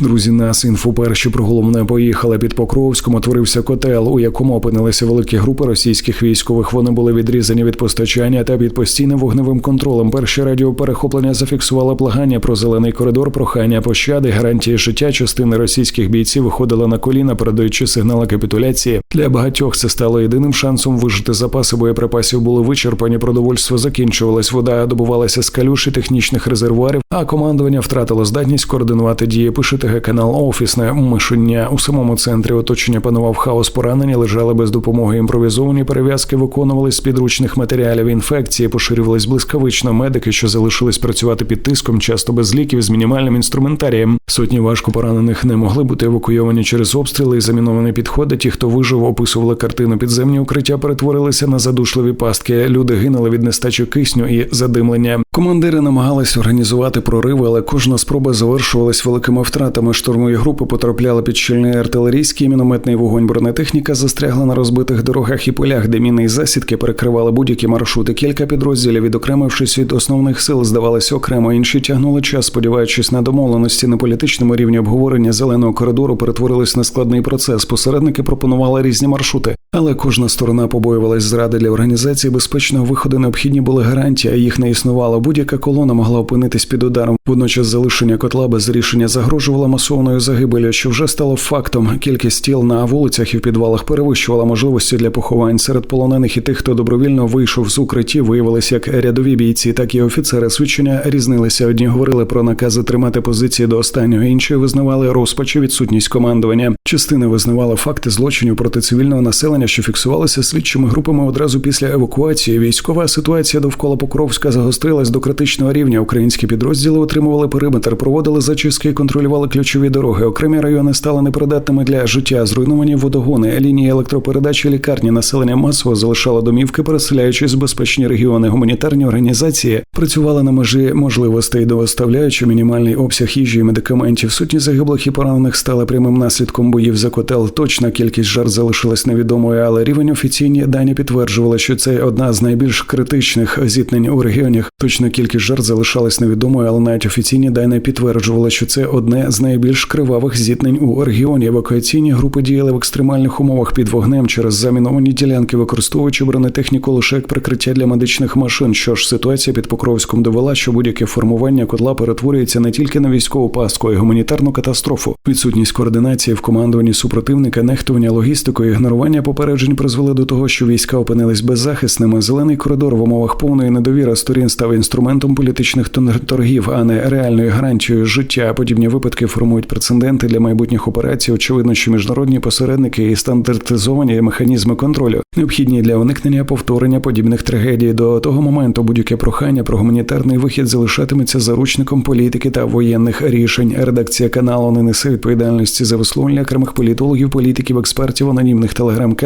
Друзі, нас інфо перші про головне поїхали під Покровськом. Утворився котел, у якому опинилися великі групи російських військових. Вони були відрізані від постачання та під постійним вогневим контролем. Перші радіоперехоплення зафіксували благання про зелений коридор, прохання пощади, гарантії життя. Частини російських бійців виходили на коліна, передаючи сигнали капітуляції. Для багатьох це стало єдиним шансом вижити. Запаси боєприпасів були вичерпані. Продовольство закінчувалось. Вода добувалася з калюш і технічних резервуарів. А командування втратило здатність координувати дії. Пише ТГ канал Офісне мишення у самому центрі оточення панував хаос. Поранені лежали без допомоги. Імпровізовані перев'язки виконувались з підручних матеріалів. Інфекції поширювались блискавично. Медики, що залишились працювати під тиском, часто без ліків з мінімальним інструментарієм. Сотні важко поранених не могли бути евакуйовані через обстріли і заміновані підходи. Ті, хто вижив, описували картину. Підземні укриття перетворилися на задушливі пастки. Люди гинули від нестачі кисню і задимлення. Командири намагались організувати прориви, але кожна спроба завершувалась великими втратами. Штурмові групи потрапляли під щільний артилерійський мінометний вогонь. Бронетехніка застрягла на розбитих дорогах і полях, де міни і засідки перекривали будь-які маршрути. Кілька підрозділів, відокремившись від основних сил, здавалися окремо. Інші тягнули час, сподіваючись на домовленості на політичному рівні обговорення зеленого коридору перетворились на складний процес. Посередники пропонували різні маршрути, але кожна сторона побоювалась зради для організації безпечного виходу. Необхідні були гарантії, а їх не існувало. Будь-яка колона могла опинитись під ударом. Водночас залишення котла без рішення загрожувало масовною загибелю, що вже стало фактом. Кількість тіл на вулицях і в підвалах перевищувала можливості для поховань. Серед полонених і тих, хто добровільно вийшов з укритті, виявилися як рядові бійці, так і офіцери. Свідчення різнилися. Одні говорили про накази тримати позиції до останнього, інші визнавали розпач і відсутність командування. Частина визнавала факти злочинів проти цивільного населення, що фіксувалися слідчими групами одразу після евакуації. Військова ситуація довкола Покровська загострилась до критичного рівня. Українські підрозділи отримували периметр, проводили зачистки і контролювали ключові дороги. Окремі райони стали непридатними для життя. Зруйновані водогони, лінії електропередачі, лікарні населення масово залишало домівки, переселяючись в безпечні регіони. Гуманітарні організації працювали на межі можливостей, доставляючи мінімальний обсяг їжі і медикаментів. Сотні загиблих і поранених стали прямим наслідком боїв за котел. Точна кількість жертв залишилась невідомою, але рівень офіційні дані підтверджували, що це одна з найбільш критичних зіткнень у регіоні. Точна кількість жертв залишалась невідомою, але навіть офіційні дані підтверджували, що це одне з найбільш кривавих зіткнень у регіоні. Евакуаційні групи діяли в екстремальних умовах під вогнем через заміновані ділянки, використовуючи бронетехніку лише як прикриття для медичних машин. Що ж ситуація під Покровськом довела, що будь-яке формування котла перетворюється не тільки на військову пастку, а й гуманітарну катастрофу. Відсутність координації в командуванні супротивника, нехтування логістикою, ігнорування попереджень призвели до того, що війська опинились беззахисними. Зелений коридор в умовах повної недовіри сторін став інструментом політичних торгів, а не реальною гарантією життя. Подібні випадки формують прецеденти для майбутніх операцій. Очевидно, що міжнародні посередники і стандартизовані механізми контролю необхідні для уникнення повторення подібних трагедій. До того моменту будь-яке прохання про гуманітарний вихід залишатиметься заручником політики та воєнних рішень. Редакція каналу не несе відповідальності за висловлення окремих політологів, політиків, експертів, анонімних телеграм-каналів.